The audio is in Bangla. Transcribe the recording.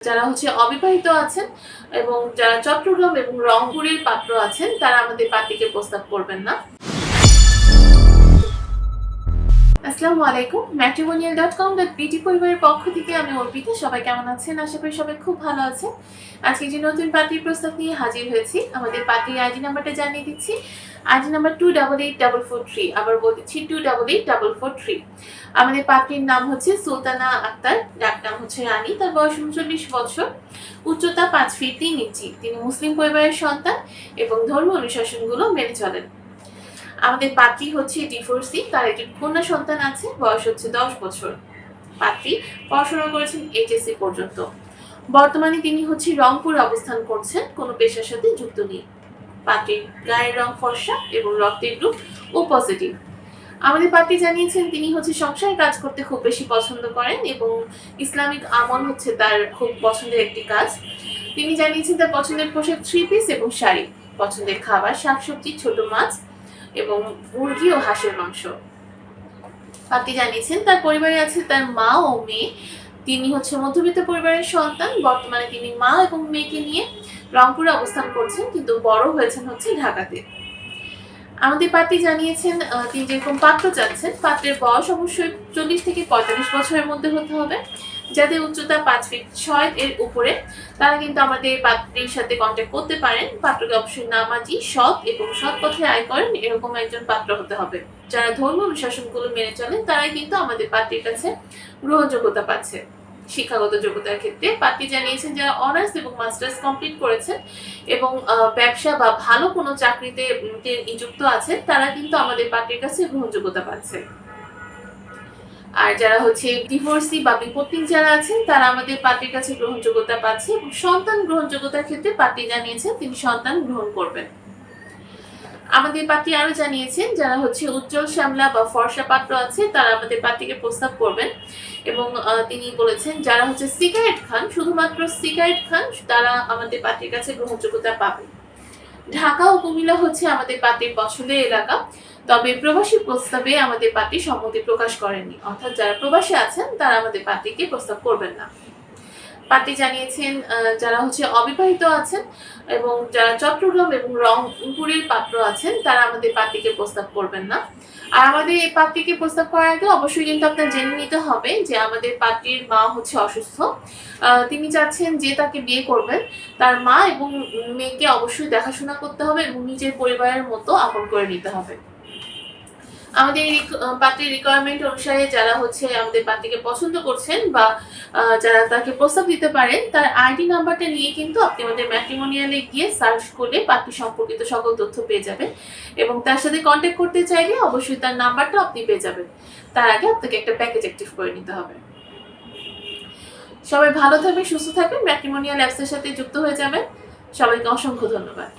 যারা হচ্ছে অবিবাহিত আছেন এবং যারা চট্টগ্রাম এবং রংপুরের পাত্র আছেন, তারা আমাদের পার্টিকে প্রস্তাব করবেন না। আসসালামু আলাইকুম ম্যাট্রিমোনিয়াল ডট কম ডট বিটি পরিবারের পক্ষ থেকে আমি অর্পিতা। সবাই কেমন আছেন? আশা করি সবাই খুব ভালো আছেন। আজকে যে নতুন পার্টির প্রস্তাব নিয়ে হাজির হয়েছি, আমাদের পার্টির আইডি নাম্বারটা জানিয়ে দিচ্ছি। ID number two double eight double four three আবার বলতেছি two double eight double four three আমাদের পাত্রীর নাম হচ্ছে সুলতানা আক্তার, যার নাম হচ্ছে রানী। তার বয়স উনচল্লিশ বছর, উচ্চতা পাঁচ ফিট তিন ইঞ্চি। তিনি মুসলিম পরিবারের সন্তান এবং ধর্ম অনুশাসনগুলো মেনে চলেন। আমাদের পাত্রী হচ্ছে ডিভোর্সি, তার একটি কন্যা সন্তান আছে, বয়স হচ্ছে দশ বছর। পাত্রী পড়াশোনা করেছেন এইচএসসি পর্যন্ত। বর্তমানে তিনি হচ্ছে রংপুর অবস্থান করছেন, কোনো পেশার সাথে যুক্ত নেই। পাত্রীর গায়ের রং ফর্সা এবং রক্তের গ্রুপ ও পজিটিভ আমাদের পার্টি জানিয়েছেন, তিনি হচ্ছে সংসারে কাজ করতে খুব বেশি পছন্দ করেন এবং ইসলামিক আমল হচ্ছে তার খুব পছন্দের একটি কাজ। তিনি জানিয়েছেন, তার পছন্দের পোশাক থ্রি পিস এবং শাড়ি। পছন্দের খাবার, শাকসবজি, ছোট মাছ এবং মুরগি ও হাঁসের মাংস। পার্টি জানিয়েছেন, তার পরিবারে আছে তার মা ও মেয়ে। তিনি হচ্ছে মধ্যবিত্ত পরিবারের সন্তান। বর্তমানে তিনি মা এবং মেয়েকে নিয়ে রংপুরে অবস্থান করছেন, কিন্তু বড় হয়েছেন হচ্ছে ঢাকাতে। আমাদের পার্টি জানিয়েছেন তিনি যেরকম পাত্র চাচ্ছেন, পাত্রের বয়স অবশ্যই চল্লিশ থেকে পঁয়তাল্লিশ বছরের মধ্যে হতে হবে। যাদের উচ্চতা পাঁচ ফিট ছয় এর উপরে, তারা কিন্তু আমাদের পাত্রীর সাথে কন্ট্যাক্ট করতে পারেন। পাত্রকে অবশ্যই নামাজি, সৎ এবং সৎ পথে আয় করেন। এরকম একজন পাত্র হতে হবে। যারা ধর্ম অনুশাসনগুলো মেনে চলেন, তারাই কিন্তু আমাদের পাত্রীর কাছে গ্রহণযোগ্যতা পাচ্ছে। শিক্ষাগত যোগ্যতার ক্ষেত্রে পাত্রী জানিয়েছেন যারা অনার্স এবং মাস্টার্স কমপ্লিট করেছেন এবং ব্যবসা বা ভালো কোনো চাকরিতে নিযুক্ত আছেন, তারা কিন্তু আমাদের পার্টির কাছে গ্রহণযোগ্যতা পাচ্ছে। আর যারা হচ্ছে ডিভোর্সি বা বিপত্তিক যারা আছেন, তারা আমাদের পার্টির কাছে গ্রহণযোগ্যতা পাচ্ছে এবং সন্তান গ্রহণযোগ্যতার ক্ষেত্রে পার্টি জানিয়েছেন, তিনি সন্তান গ্রহণ করবেন। আমাদের পার্টি আরও জানিয়েছেন, যারা হচ্ছে উজ্জ্বল শ্যামলা বা ফর্সা পাত্র আছে, তারা আমাদের পার্টিকে প্রস্তাব করবেন এবং তিনি বলেছেন, যারা হচ্ছে সিগারেট খান, শুধুমাত্র সিগারেট খান, তারা আমাদের পার্টির কাছে গ্রহণযোগ্যতা পাবে। ঢাকা ও কুমিল্লা হচ্ছে আমাদের পার্টির পছন্দের এলাকা। তবে প্রবাসী প্রস্তাবে আমাদের পার্টি সম্মতি প্রকাশ করেনি। অর্থাৎ যারা প্রবাসী আছেন, তারা আমাদের পার্টিকে প্রস্তাব করবেন না। পার্টি জানিয়েছেন যারা হচ্ছে অবিবাহিত আছেন এবং যারা চট্টগ্রাম এবং রংপুরের পাত্র আছেন, তারা আমাদের পার্টিকে প্রস্তাব করবেন না। আর আমাদের এই পার্টিকে প্রস্তাব করার আগে অবশ্যই কিন্তু আপনার জেনে নিতে হবে যে আমাদের পার্টির মা হচ্ছে অসুস্থ। তিনি চাচ্ছেন যে তাকে বিয়ে করবেন। তার মা এবং মেয়েকে অবশ্যই দেখাশোনা করতে হবে এবং নিজের পরিবারের মতো আপন করে নিতে হবে। আমাদের এই পাত্রীর রিকোয়ারমেন্ট অনুসারে যারা হচ্ছে আমাদের পাত্রীকে পছন্দ করছেন বা যারা তাকে প্রস্তাব দিতে পারেন, তার আইডি নাম্বারটা নিয়ে কিন্তু আপনি আমাদের ম্যাট্রিমোনিয়ালে গিয়ে সার্চ করলে পাত্রী সম্পর্কিত সকল তথ্য পেয়ে যাবেন। এবং তার সাথে কন্ট্যাক্ট করতে চাইলে অবশ্যই তার নাম্বারটা আপনি পেয়ে যাবেন। তার আগে আপনাকে একটা প্যাকেজ অ্যাক্টিভ করে নিতে হবে। সবাই ভালো থাকবেন, সুস্থ থাকবেন ম্যাট্রিমোনিয়াল অ্যাপসের সাথে যুক্ত হয়ে যাবেন। সবাইকে অসংখ্য ধন্যবাদ।